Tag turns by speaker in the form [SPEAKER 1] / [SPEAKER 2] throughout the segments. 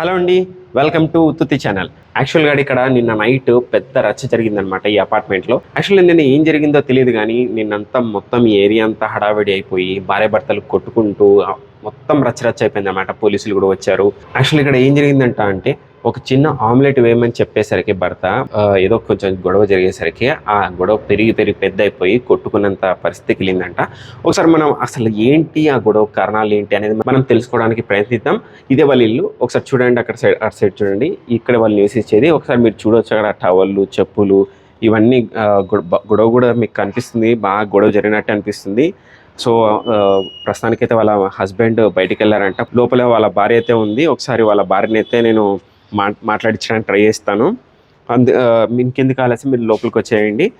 [SPEAKER 1] Hello అండి welcome to ఉత్తుతి channel. యాక్చువల్గా ఇక్కడ నిన్న నైట్ పెద్ద రచ్చ జరిగిందనమాట ఈ అపార్ట్మెంట్లో యాక్చువల్లీ నిన్న ఏం జరిగిందో తెలియదు కానీ నిన్నంతా మొత్తం ఈ ఏరియా అంతా హడావిడి అయిపోయి భార్య భర్తలు కొట్టుకుంటూ మొత్తం రచ్చ రచ్చ అయిపోయింది అనమాట పోలీసులు కూడా వచ్చారు. యాక్చువల్లీ ఇక్కడ ఏం జరిగిందంట అంటే ఒక చిన్న ఆమ్లెట్ వేయమని చెప్పేసరికి భర్త ఏదో కొంచెం గొడవ జరిగేసరికి ఆ గొడవ పెరిగి పెరిగి పెద్ద అయిపోయి కొట్టుకున్నంత పరిస్థితికి వెళ్ళిందంట ఒకసారి మనం అసలు ఏంటి ఆ గొడవ కారణాలు ఏంటి అనేది మనం తెలుసుకోవడానికి ప్రయత్నిద్దాం. ఇదే వాళ్ళ ఇల్లు. ఒకసారి చూడండి అక్కడ సైడ్ అటు సైడ్ చూడండి. ఇక్కడ వాళ్ళు నివసించేది. ఒకసారి మీరు చూడొచ్చు అక్కడ టవల్లు చెప్పులు ఇవన్నీ గొడవ కూడా మీకు కనిపిస్తుంది. బాగా గొడవ జరిగినట్టు అనిపిస్తుంది. సో ప్రస్తుతానికైతే వాళ్ళ హస్బెండ్ బయటికి వెళ్ళారంట. లోపల వాళ్ళ భార్య అయితే ఉంది. ఒకసారి వాళ్ళ భార్యనైతే అయితే నేను మా మాట్లాడించడానికి ట్రై చేస్తాను. అందు ఇంకెందుకు ఆలస్యం? మీరు లోపలికి వచ్చేయండి.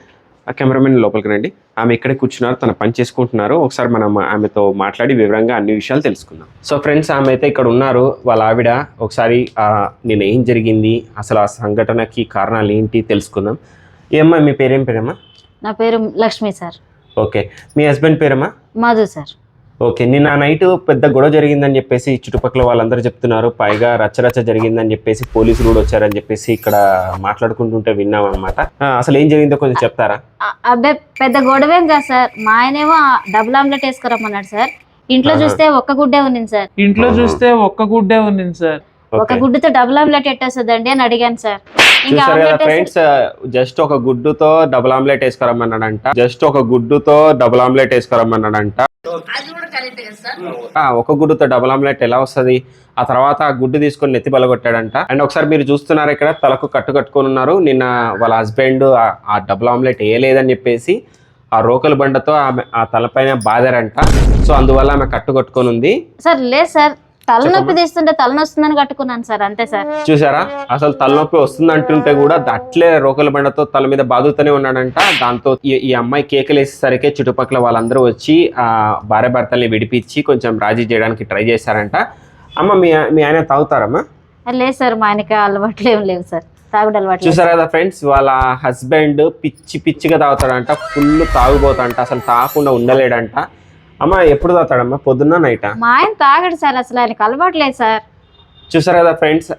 [SPEAKER 1] ఆ కెమెరామెన్ లోపలికి రండి. ఆమె ఇక్కడే కూర్చున్నారు తన పని చేసుకుంటున్నారు. ఒకసారి మనం ఆమెతో మాట్లాడి వివరంగా అన్ని విషయాలు తెలుసుకుందాం. సో ఫ్రెండ్స్ ఆమె అయితే ఇక్కడ ఉన్నారు. వాళ్ళ ఆవిడ ఒకసారి ఆ, నిన్న ఏం జరిగింది అసలు ఆ సంఘటనకి కారణాలు ఏంటి తెలుసుకుందాం. ఏమ్మా మీ పేరేం పేరమ్మా?
[SPEAKER 2] నా పేరు లక్ష్మి సార్.
[SPEAKER 1] ఓకే. మీ హస్బెండ్ పేరమ్మా?
[SPEAKER 2] మధు సార్.
[SPEAKER 1] ఓకే నిన్న నైట్ పెద్ద గొడవ జరిగిందని చెప్పేసి చుట్టుపక్కల వాళ్ళందరూ చెప్తున్నారు. పైగా రచ్చరచ్చ జరిగిందని చెప్పేసి పోలీసులు కూడా వచ్చారని చెప్పేసి ఇక్కడ మాట్లాడుకుంటుంటే విన్నాం అనమాట అసలు ఏం జరిగిందో కొంచెం చెప్తారా?
[SPEAKER 2] అబ్బాయి పెద్ద గొడవేం కాదు సార్. మా ఆయనేమో డబుల్ ఆమ్లెట్ వేసుకురమ్మన్నాడు సార్. ఇంట్లో. చూస్తే ఒక్క గుడ్డే ఉంది సార్.
[SPEAKER 3] ఇంట్లో. చూస్తే ఒక్క గుడ్డే ఉంది సార్.
[SPEAKER 2] ఒక గుడ్డుతో డబుల్ ఆమ్లెట్ ఎట్టేస్తుందండి అని అడిగాను సార్.
[SPEAKER 1] చూసారు కదా ఫ్రెండ్స్ జస్ట్ ఒక గుడ్డుతో డబుల్ ఆమ్లెట్ వేసుకురమ్మన్నాడంట. జస్ట్ ఒక గుడ్డుతో డబుల్ ఆమ్లెట్ వేసుకురమ్మన్నాడంట. ఆ, ఒక గుడ్డుతో డబుల్ ఆమ్లెట్ ఎలా వస్తది? ఆ తర్వాత ఆ గుడ్డు తీసుకొని నెత్తి బలగొట్టాడంట అండ్ ఒకసారి మీరు చూస్తున్నారు ఇక్కడ తలకు కట్టు కట్టుకొని ఉన్నారు. నిన్న వాళ్ళ హస్బెండ్ ఆ డబుల్ ఆమ్లెట్ వేయలేదని చెప్పేసి ఆ రోకల బండతో ఆమె ఆ తలపైన బాధారంట సో అందువల్ల ఆమె కట్టు కట్టుకొని ఉంది.
[SPEAKER 2] సార్ లేదు సార్. తలనొప్పి. తీస్తుంటే తలనొస్తుందని కట్టుకున్నాను సార్ అంతే సార్.
[SPEAKER 1] చూసారా? అసలు తలనొప్పి వస్తుంది అంటుంటే కూడా అట్లే రోకల బండతో తల మీద బాదుతూనే ఉన్నాడంట. దాంతో ఈ అమ్మాయి కేకలు వేసేసరికి చుట్టుపక్కల వాళ్ళందరూ వచ్చి ఆ భార్య భర్తల్ని విడిపించి కొంచెం రాజీ చేయడానికి ట్రై చేశారంట. అమ్మ మీ మీ ఆయన తాగుతారమ్మా?
[SPEAKER 2] లేదు సార్ మా ఆయనకి అలవాట్లు ఏం లేవు సార్. తాగుడు.
[SPEAKER 1] చూసారా కదా ఫ్రెండ్స్ వాళ్ళ హస్బెండ్ పిచ్చి పిచ్చిగా తాగుతాడంట ఫుల్ తాగుబోతాడంట అసలు తాగకుండా ఉండలేడంట. అమ్మ ఎప్పుడు తాగుతాడమ్మా? పొద్దున్న నైటా?
[SPEAKER 2] మా ఆయన తాగడు సార్ అసలు ఆయనకి అలవాటు లేదు సార్.
[SPEAKER 1] చూసారు కదా ఫ్రెండ్స్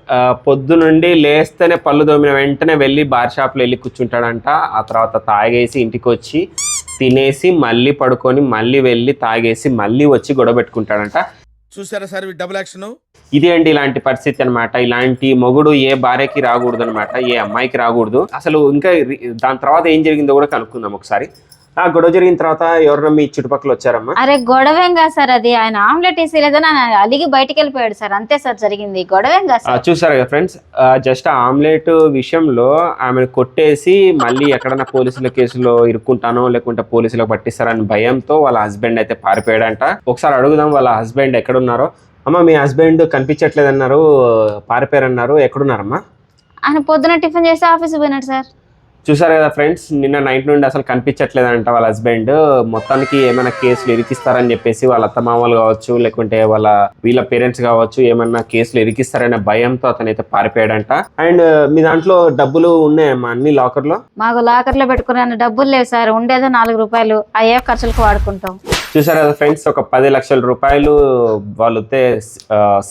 [SPEAKER 1] పొద్దు నుండి లేస్తేనే పళ్ళు దోమిన వెంటనే వెళ్ళి బార్ షాప్లో వెళ్ళి కూర్చుంటాడంట. ఆ తర్వాత తాగేసి ఇంటికి వచ్చి తినేసి మళ్ళీ పడుకొని మళ్ళీ వెళ్ళి తాగేసి మళ్ళీ వచ్చి గొడవ పెట్టుకుంటాడంట.
[SPEAKER 4] చూసారా సార్ డబుల్ యాక్షన్?
[SPEAKER 1] ఇదే అండి ఇలాంటి పరిస్థితి అన్నమాట. ఇలాంటి మొగుడు ఏ భార్యకి రాకూడదు అనమాట ఏ అమ్మాయికి రాకూడదు. అసలు ఇంకా దాని తర్వాత ఏం జరిగిందో కూడా కనుక్కుందాం ఒకసారి. ఆ గొడవ జరిగిన తర్వాత ఎవరన్నా మీ చుట్టుపక్కల వచ్చారమ్మా?
[SPEAKER 2] అరే గొడవేం కాదు సార్ అది. ఆయన ఆమ్లెట్ వేసేలేదని ఆయన అలిగి బయటికి వెళ్ళిపోయాడు సార్. అంతే సార్ జరిగింది. గొడవేం కాదు
[SPEAKER 1] ఆ,
[SPEAKER 2] సార్.
[SPEAKER 1] చూసారు కదా ఫ్రెండ్స్? జస్ట్ ఆమ్లెట్ విషయంలో ఆమెను కొట్టేసి మళ్ళీ ఎక్కడన్నా పోలీసుల కేసులో ఇరుక్కుంటానో లేకుంటే పోలీసులకు పట్టిస్తారని భయంతో వాళ్ళ హస్బెండ్ అయితే పారిపోయాడంట. ఒకసారి అడుగుదాం వాళ్ళ హస్బెండ్ ఎక్కడున్నారో. అమ్మ మీ హస్బెండ్ కనిపించట్లేదన్నారు పారిపోయారన్నారు. ఎక్కడున్నారమ్మా?
[SPEAKER 2] ఆయన పొద్దున టిఫిన్ చేసి ఆఫీస్కి పోయినాడు సార్.
[SPEAKER 1] చూసారు కదా ఫ్రెండ్స్ నిన్న నైట్ నుండి అసలు కనిపించట్లేదంట వాళ్ళ హస్బెండ్ మొత్తానికి ఏమైనా కేసులు ఇరికిస్తారని చెప్పేసి వాళ్ళ అత్తమామలు కావచ్చు లేకుంటే వాళ్ళ వీళ్ళ పేరెంట్స్ కావచ్చు ఏమైనా కేసులు ఇరికిస్తారనే భయంతో అతనైతే పారిపోయాడంట. అండ్ మీ దాంట్లో డబ్బులు ఉన్నాయమ్మా అన్ని లాకర్లో
[SPEAKER 2] మాకు లాకర్లో పెట్టుకునే డబ్బులు లేవు సార్. ఉండేదో నాలుగు రూపాయలు. అయ్యే ఖర్చులకు వాడుకుంటాం.
[SPEAKER 1] చూసారు కదా ఫ్రెండ్స్ ఒక పది లక్షల రూపాయలు వాళ్ళు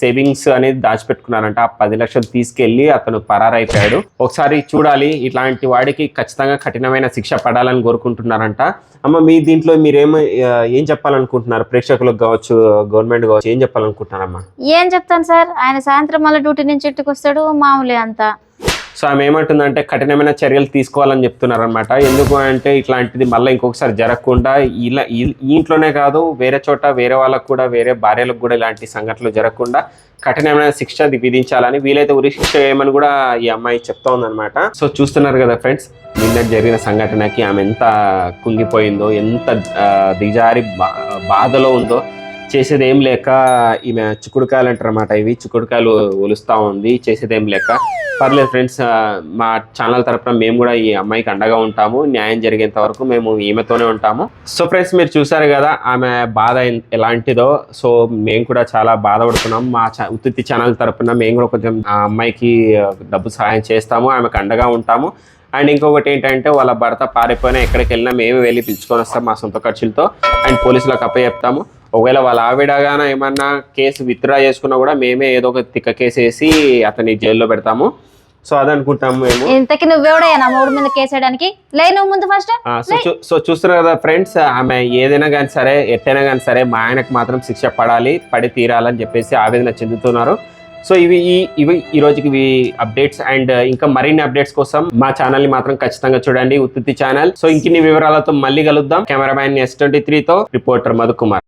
[SPEAKER 1] సేవింగ్స్ అనేది దాచిపెట్టుకున్నారంట. ఆ పది లక్షలు తీసుకెళ్ళి అతను పరారైపోయాడు. ఒకసారి చూడాలి ఇట్లాంటి వాడికి ఖచ్చితంగా కఠినమైన శిక్ష పడాలని కోరుకుంటున్నారంట. అమ్మ మీ దీంట్లో మీరేమో ఏం చెప్పాలనుకుంటున్నారు? ప్రేక్షకులకు కావచ్చు గవర్నమెంట్ కావచ్చు ఏం చెప్పాలనుకుంటున్నారమ్మా?
[SPEAKER 2] ఏం చెప్తాను సార్ ఆయన సాయంత్రం మళ్ళీ డ్యూటీ నుంచి ఇంటికి వస్తాడు మామూలే అంతా.
[SPEAKER 1] సో ఆమె ఏమంటుందంటే కఠినమైన చర్యలు తీసుకోవాలని చెప్తున్నారు అనమాట ఎందుకు అంటే ఇట్లాంటిది మళ్ళీ ఇంకొకసారి జరగకుండా ఇలా ఇంట్లోనే కాదు వేరే చోట వేరే వాళ్ళకు కూడా వేరే భార్యలకు కూడా ఇలాంటి సంఘటనలు జరగకుండా కఠినమైన శిక్ష విధించాలని వీలైతే ఉరి శిక్ష వేయమని కూడా ఈ అమ్మాయి చెప్తా ఉందన్నమాట. సో చూస్తున్నారు కదా ఫ్రెండ్స్ నిన్న జరిగిన సంఘటనకి ఆమె ఎంత కుంగిపోయిందో ఎంత దిజారి దిగజారి బా- బాధలో ఉందో చేసేది ఏం లేక ఈమె చిక్కుడుకాయలు అంటారు అన్నమాట ఇవి. చిక్కుడుకాయలు ఒలుస్తూ ఉంది. చేసేది ఏం లేక. పర్లేదు ఫ్రెండ్స్ మా ఛానల్ తరఫున మేము కూడా ఈ అమ్మాయికి అండగా ఉంటాము. న్యాయం జరిగేంత వరకు మేము ఈమెతోనే ఉంటాము. సో ఫ్రెండ్స్ మీరు చూసారు కదా ఆమె బాధ ఎలాంటిదో. సో మేము కూడా చాలా బాధపడుతున్నాం. మా చా- ఉత్తి ఛానల్ తరపున మేము కూడా కొంచెం ఆ అమ్మాయికి డబ్బు సహాయం చేస్తాము. ఆమెకు అండగా ఉంటాము. అండ్ ఇంకొకటి ఏంటంటే వాళ్ళ భర్త పారిపోయినా ఎక్కడికి వెళ్ళినా మేమే వెళ్ళి పిలుచుకొని వస్తాం మా సొంత ఖర్చులతో. అండ్ పోలీసులకు అప్పచెప్తాము. ఒకవేళ వాళ్ళ ఆవిడగాన ఏమన్నా కేసు విత్డ్రా చేసుకున్నా కూడా మేమే ఏదో ఒక తిక్క కేసు వేసి అతన్ని జైల్లో పెడతాము. సో అదనుకుంటాము మేము.
[SPEAKER 2] ఇంతకి నువ్వెవడా నా మూడు మీద కేసేయడానికి లే నువ్వు ముందు ఫస్ట్
[SPEAKER 1] ఆ, సో చూస్తున్నారు కదా ఫ్రెండ్స్ ఆమె ఏదైనా కానీ సరే ఎట్టైనా కానీ సరే మా ఆయనకు మాత్రం శిక్ష పడాలి పడి తీరాలని చెప్పేసి ఆవేదన చెందుతున్నారు. సో ఇవి ఈ ఇవి ఈ రోజుకి ఇవి అప్డేట్స్ అండ్ ఇంకా మరిన్ని అప్డేట్స్ కోసం మా ఛానల్ని మాత్రం ఖచ్చితంగా చూడండి ఉత్తుత్తి ఛానల్ సో ఇంకిన్ని వివరాలతో మళ్ళీ కలుద్దాం. కెమెరామ్యాన్ ఎస్ ట్వంటీ తో రిపోర్టర్ మధుకుమార్.